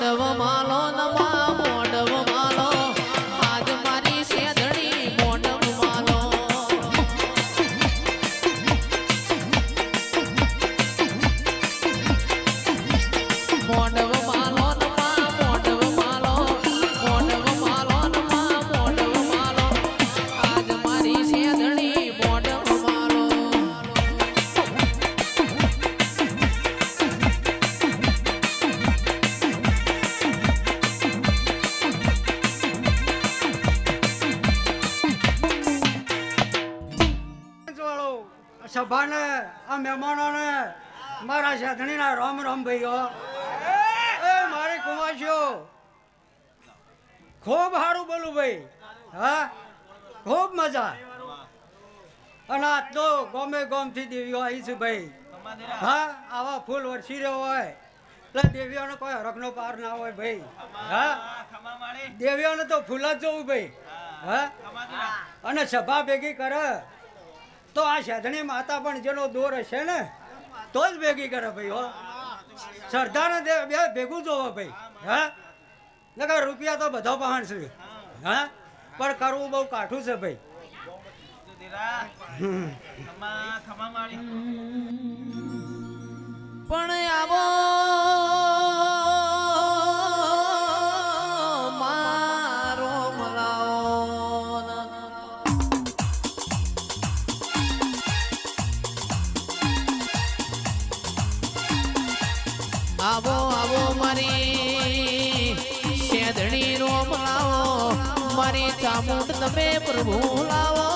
મોઢવ માલો સભાને, આ મહેમાનોને મારા સાધણીના રામ રામ ભાઈઓ. એ મારી કુમાશીઓ ખૂબ સારું બોલું ભાઈ. હા? ખૂબ મજા. અને આ તો ગમે ગોમથી દેવીઓ આવી છે ભાઈ. હા? આવા ફૂલ વરસી રહ્યો હોય, એટલે દેવીઓને કોઈ હરકનો પાર ના હોય ભાઈ. હા? દેવીઓને તો ફૂલ જ જોવું ભાઈ. હા? અને સભા ભેગી કરે. તો આ સાધણી માતા પણ જેનો દોર હશે ને તો જ ભેગી કરે ભાઈ, હો. શ્રદ્ધાને બે ભેગું જોવો ભાઈ, હા. નકર રૂપિયા તો બધો પહાણ છે, હા. પણ કરવું બહુ કાઠું છે ભાઈ. આવો આવો મારી શેધણી નો મલાવો મારી ચામુંડ તમે પ્રભુ લાવો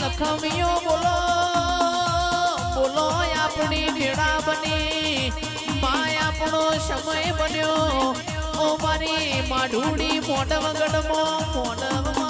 લખમીઓ બોલો બોલો આપણી ભેડા બની. આપણો સમય બન્યો. ઓ મારી માઢુડી મોઢ વગડમાં મોઢ